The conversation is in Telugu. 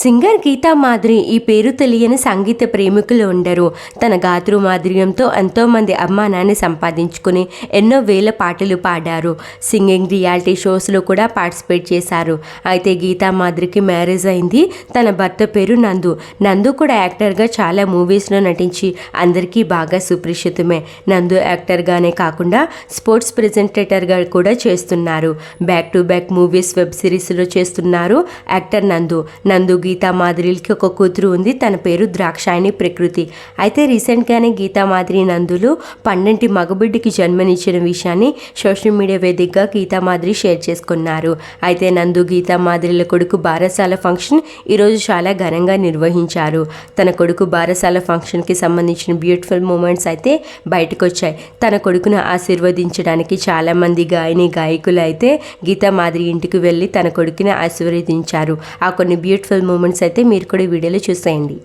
సింగర్ గీతా మాధురి ఈ పేరు తెలియని సంగీత ప్రేమికులు ఉండరు. తన గాతృ మాధుర్యంతో ఎంతోమంది అమ్మానాన్ని సంపాదించుకుని ఎన్నో వేల పాటలు పాడారు. సింగింగ్ రియాలిటీ షోస్లో కూడా పార్టిసిపేట్ చేశారు. అయితే గీతా మాధురికి మ్యారేజ్ అయింది. తన భర్త పేరు నందు. నందు కూడా యాక్టర్గా చాలా మూవీస్లో నటించి అందరికీ బాగా సుపరిచితమే. నందు యాక్టర్గానే కాకుండా స్పోర్ట్స్ ప్రెజెంటేటర్గా కూడా చేస్తున్నారు. Back to back movies web సిరీస్లో చేస్తున్నారు యాక్టర్ నందు. నందు గీతామాదిరికి ఒక కూతురు ఉంది. తన పేరు ద్రాక్షాయణి ప్రకృతి. అయితే రీసెంట్గానే గీతామాధ్రి నందులు పన్నెంటి మగబిడ్డకి జన్మనిచ్చిన విషయాన్ని సోషల్ మీడియా వేదికగా గీతామాధ్రి షేర్ చేసుకున్నారు. అయితే నందు గీతా మాధురిల కొడుకు బారసాల ఫంక్షన్ ఈరోజు చాలా ఘనంగా నిర్వహించారు. తన కొడుకు బారసాల ఫంక్షన్కి సంబంధించిన బ్యూటిఫుల్ మూమెంట్స్ అయితే బయటకు వచ్చాయి తన కొడుకును ఆశీర్వదించడానికి చాలామంది గాయని గాయకులు అయితే గీతామాధ్రి ఇంటికి వెళ్ళి తన కొడుకుని ఆశీర్వదించారు. ఆ కొన్ని బ్యూటిఫుల్ మూమెంట్స్ అయితే మీరు కూడా ఈ వీడియోలో చూసేయండి.